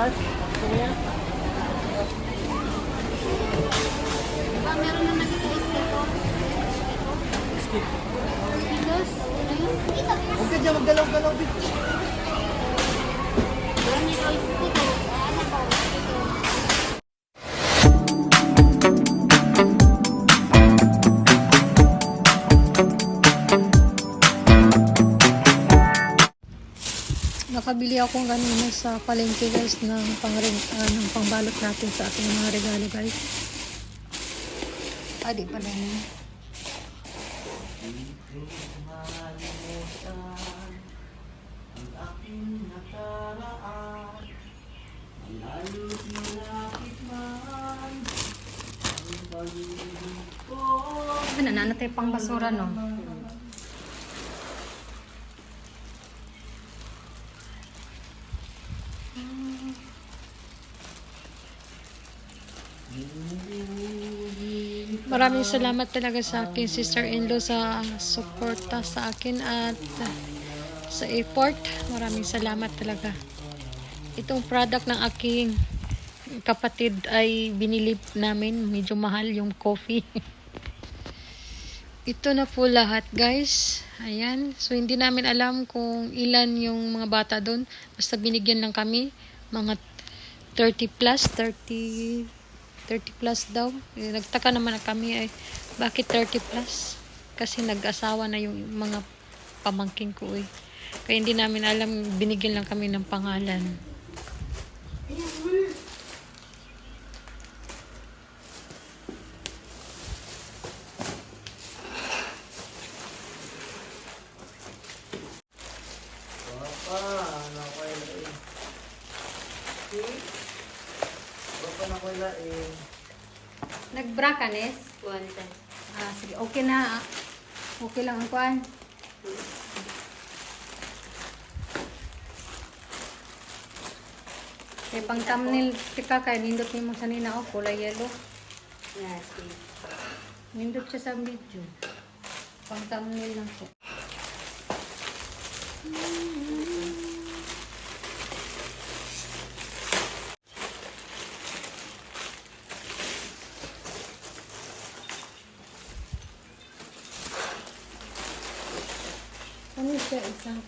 Mark? Mo yan? Diba meron na nag-iis dito? Skip. Kilos? Ayun. Huwag ka dyan, maggalaw-galaw, bitch. Nakabili ako kanina sa palengke guys ng pangring ah, ng pangbalot natin sa ating mga regalo guys. Ah, di pala yun. Ano, nanatay pang basura no? Maraming salamat talaga sa akin, sister-in-law, sa suporta sa akin at sa effort. Maraming salamat talaga. Itong product ng aking kapatid ay binili namin. Medyo mahal yung coffee. Ito na po lahat, guys. Ayan. So, hindi namin alam kung ilan yung mga bata doon. Basta binigyan lang kami. Mga 30 plus, 30 30 plus daw. Eh, nagtaka naman na kami ay bakit 30 plus? Kasi nag-asawa na yung mga pamangking ko eh. Kaya hindi namin alam, binigyan lang kami ng pangalan. Papa, ano ko yung lain? Hmm? Papa na ko yung lain. Nag-bra ka, Nes? Kuwanta. Ah, sige. Okay na. ah. Okay lang ang kuan. Kaya pang thumbnail, tika kay nindot ni mo sa nina o kulay yellow. Yes, yes. Nindot siya sa video. Pang thumbnail lang po. Ano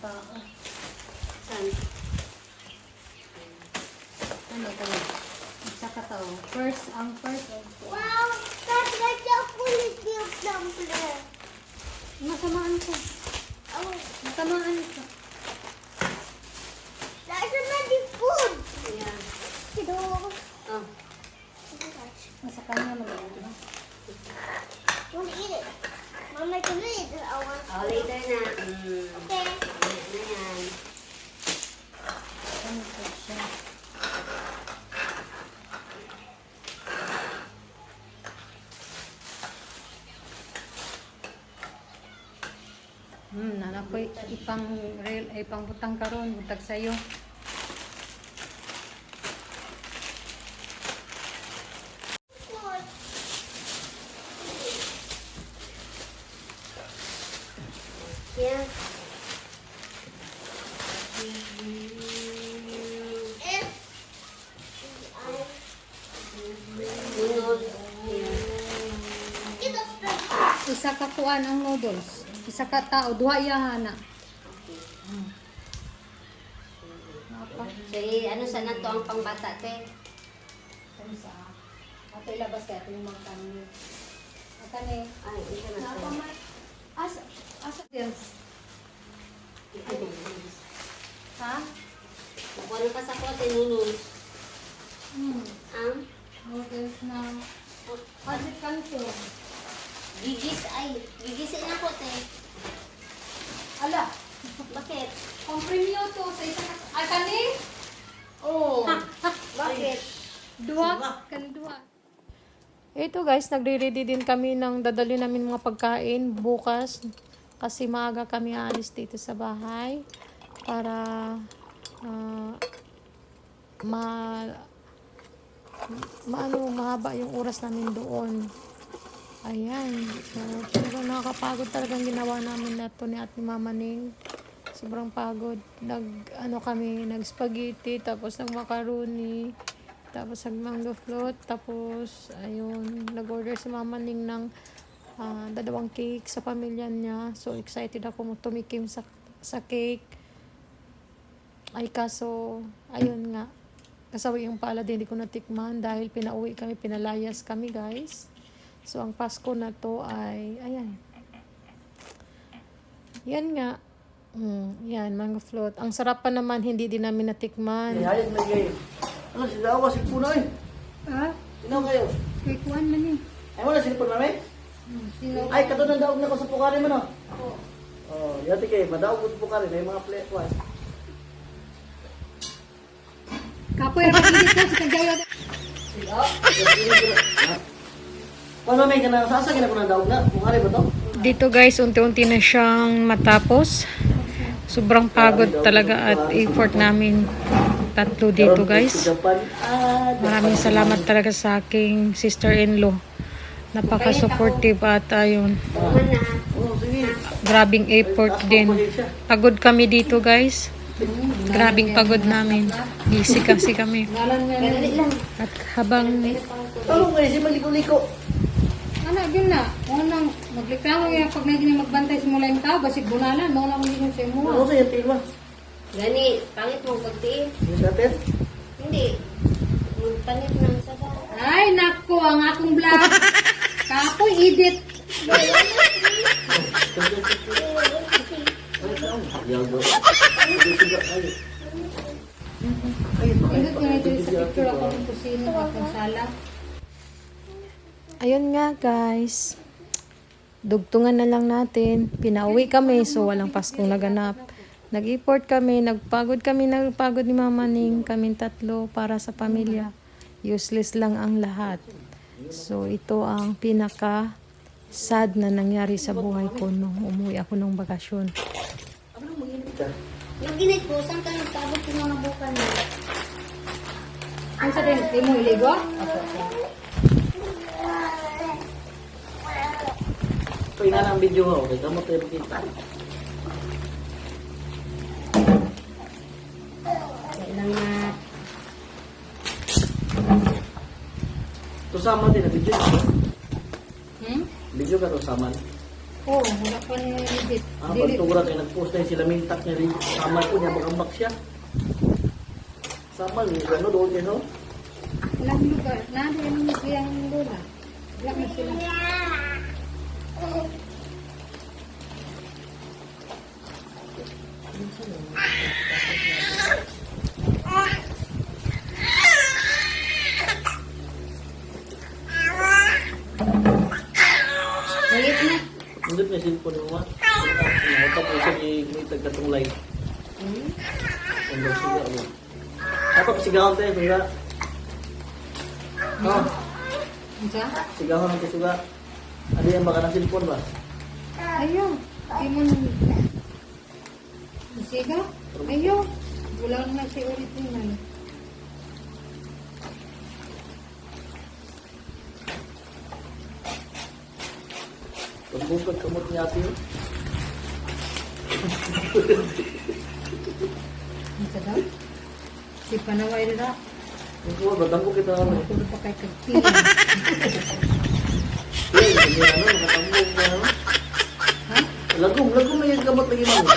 isang tao? Saan? Ano ito? Isa ka tao. First, ang first. Wow! That's like the fully cute dumpling. Masamaan ko. Oh, Masamaan ko. that's already food. Yeah. Kiddo. Oh. Nasa kanya mag-ano. To eat it? Mama, can we eat it? I want Oh, later na. Mm. Okay. Mamaya na yan. Ano po siya? Hmm, nana po ipang real ay ipang butang karon butag sayo. Yeah. Isa ka kuan ang noodles. Isa ka tao duha yahana. Hmm. Apa? So, eh, ano sana to ang pangbata, te? Sa ato ilabas kaya ito yung mga kanin. Kani. Ay, isa na Napa to. man. Asa asa yes. Ha? Nakuha na ka sa kote, nunun. Hmm. Ang Noodles na Hadit kanto. gigis, ay, gigisin ako, te. Ala, Bakit? premium to sa isa ka. Ay, kani? Oh. Bakit? Dua. Kani dua. Ito guys, nagre-ready din kami ng dadali namin mga pagkain bukas kasi maaga kami aalis dito sa bahay para ah, ma maano mahaba yung oras namin doon. Ayan. So, siguro nakakapagod talagang ginawa namin na to ni Ate Mama Ning. Sobrang pagod. Nag, ano kami, nag spaghetti, tapos nag macaroni, tapos nag mango float, tapos, ayun, nag-order si Mama Ning ng ah, dalawang cake sa pamilya niya. So, excited ako tumikim sa, sa cake. Ay, kaso, ayun nga. Kasawi yung pala din, hindi ko natikman dahil pinauwi kami, pinalayas kami, guys. So, ang Pasko na to ay, ayan. Yan nga. Mm, yan, mango float. Ang sarap pa naman, hindi din namin natikman. Ihayag na kayo. Ano, sila ako, silpo na eh. Ha? Sino kayo? One man eh. Ay mo na, silpo namin? Sino? Ay, kato ng daog na ko sa pukari mo, no? Oo. Oh, yati kayo, madaog ko sa pukari. May mga play ko, Kapoy ra pagidit ko si Kagayo. Paano may kanang sasagin ako ng daog na? Pukari ba to? Dito guys, unti-unti na siyang matapos. Sobrang pagod talaga at effort namin tatlo dito guys. Maraming salamat talaga sa aking sister-in-law. Napaka-supportive at ayun, oh, grabing effort din. Pagod kami dito guys. Grabing pagod namin. Busy kasi kami. At habang Ano ngayon, si maliko-liko. Yun na. Kung nang magreklamo yan, pag may gini magbantay sa mula yung tao, basig bunalan, mo na kung hindi sa imo. Ano sa yung tilma? Gani, pangit mo pagtiin. Yung sa atin? Hindi. Magpanit ng saba. Ay, nako, ang akong vlog. Kapoy, edit. Edit ko na ito sa picture ako ng kusino, akong sala. Ayun nga guys. Dugtungan na lang natin. Pinauwi kami so walang Paskong naganap. Nag-import kami, nagpagod kami, nagpagod ni Mama Ning, kaming tatlo para sa pamilya. Useless lang ang lahat. So ito ang pinaka sad na nangyari sa buhay ko nung umuwi ako ng bakasyon. Naginit ko, saan ka nagtabot yung mga bukan mo? Ang sa din, di mo iligo? Pag na ang video ko, okay, kamo tayo makita. Kailang na sama din video. no? Hmm? Video ka to sama. Oo, oh, wala pa niya edit. Ah, Dili. pag tugra kayo nag-post na yun sila mintak niya rin. Sama ko niya, magambak siya. Sama, ano doon niya, no? Walang lugar. Nado yung siyang lula. Wala na sila. Malit na. Hindi pa yung cellphone mo, ma. Ano, tapos siya may tagkatong light. Ang daw siya, ano. Tapos sigawan tayo, suga. Oh, Ang sa? sigawan ng suga. Ano yan, baka ng cellphone ba? Ayaw. Di mo Siga? Ayaw. Wala na si original. Pagbukod kamot niya ate. yun. Ang sa daw? Si Panaway na Yung kuwa, badang ko kita ano. Puro pa kay kagpila. Ano, nakatambong ka, ano. ha? Lagom, lagom na yung kamot lagi mami.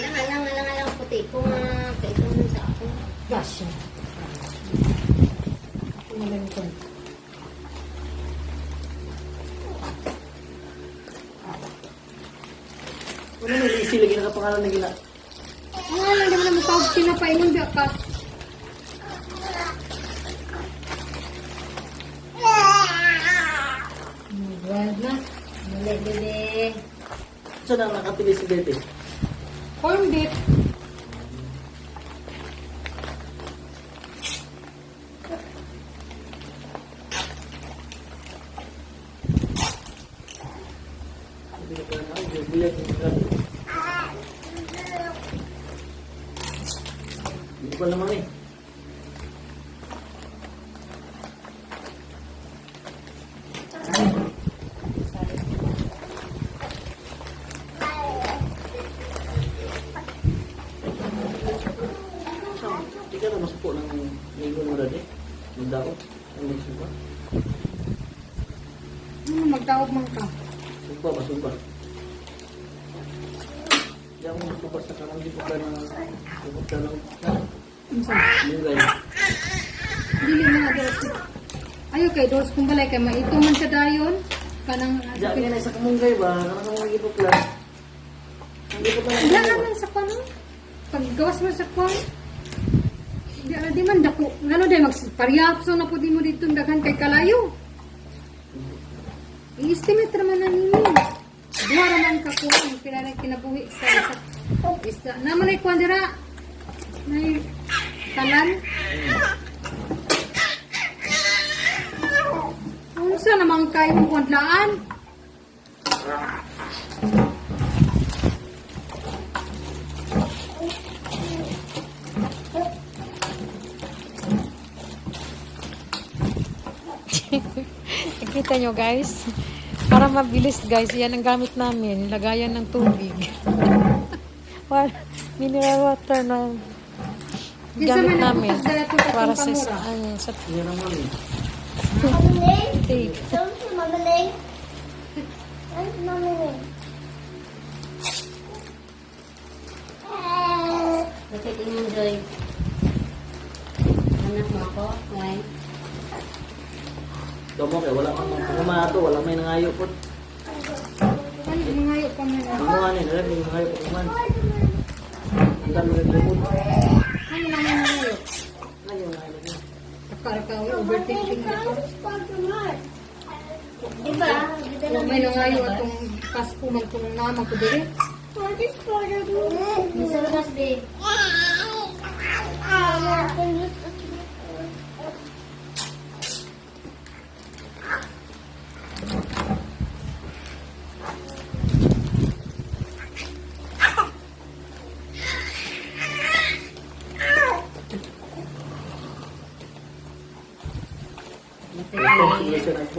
Alang, alang, alang, alang puti. Kung uh, kaitong mo sa ako. Gosh. Ano lang ito? Ano may easy lagi nakapangalan na gina. Ano lang naman ang tawag pinapainom di Wild na. Mali, bebe. Saan ang nakapili si Bete? Corn beef. Hindi pa naman eh. Magdao. Ang magsupa. Ano, magtawag man ka. Supa, masupa. Diyan mo masupa sa kanang di ka ng... Supa ka ng... Unsa? Lingay. Dili na nga dos. Ayo kay dos kung balay kay maito man sa dayon. Kanang Diyan ka na sa kamunggay ba? Kanang kamunggay lang. Ang ipok lang. Diyan naman sa kwan. Paggawas mo sa kwan. Di na di man dako. Ngano day magparyapso na pud mo dito daghan kay kalayo. I-estimate naman na ninyo. Duha raman ka ko ang pinanay kinabuhi sa isa. Isda. Naman ay kwan dira. Nay talan. Unsa namang kayo kwadlaan? Nakita nyo guys? Para mabilis guys, yan ang gamit namin. Lagayan ng tubig. Mineral water na gamit namin. sa Para sa, kamura. ano, sa tape. Mamaling? Mamaling? Bakit yung Joy? Anak mo ako? Why? Domo kay wala man pumato, wala may nangayo po. Ay, mangayo pa man. Gumawa ni dala may nangayo po man. Ang dami ng limod. Ano mangayo? Nangayo nangayo. Raka-raka, overthinking na to. Di ba? Dito Kung may nangayo atong Pasko man kung naman ko diri. For the room? Sa labas, babe. Ito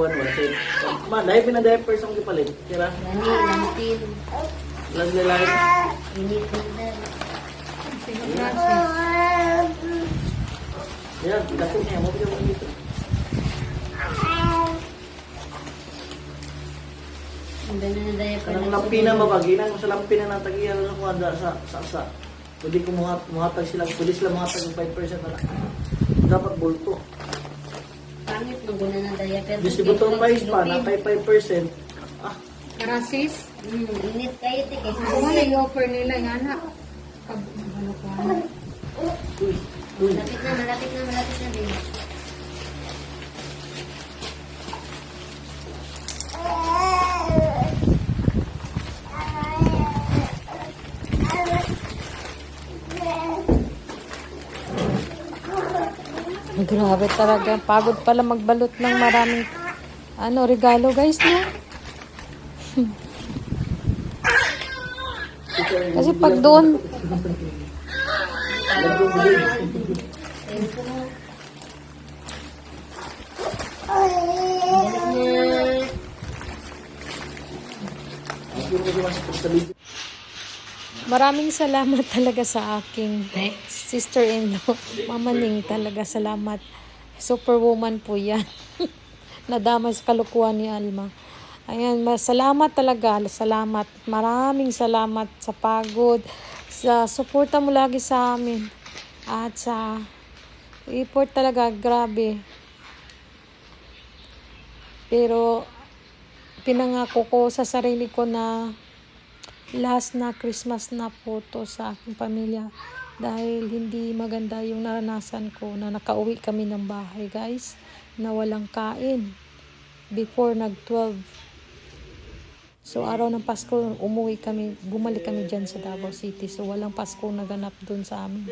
nagkuhan mo. Kasi, man, dahil pinadiapers ang gipalit. Kira, Lani, lantin. lang lalaki. Init na Sino Francis? Yan, dako niya. Mo pinag dito. Ang ganda na pa Kanang lampi na mabaginan mo sa lampi na natagiyan ng kuha sa sa sa. Pwede ko muhat muhatag sila, pwede sila muhatag ng 5% na lang. Dapat bulto. Pangit ng guna ng daya. Pero Distributong price pa na kay 5%. Ah, Francis? Hmm, init kayo, te. Kaysa Kung ano yung offer nila, nga na. Pag, ano ko, ano. uy, uy. Malapit na, malapit na, malapit na, babe. Grabe talaga. Pagod pala magbalot ng maraming ano, regalo guys, no? Kasi pag doon, na. Maraming salamat talaga sa aking sister-in-law. Mama Ning talaga salamat. Superwoman po yan. Nadamay sa kalukuhan ni Alma. Ayan, salamat talaga. Salamat. Maraming salamat sa pagod. Sa suporta mo lagi sa amin. At sa effort talaga. Grabe. Pero pinangako ko sa sarili ko na last na Christmas na po to sa aking pamilya dahil hindi maganda yung naranasan ko na nakauwi kami ng bahay guys na walang kain before nag 12 so araw ng Pasko umuwi kami bumalik kami dyan sa Davao City. So walang Pasko naganap dun sa amin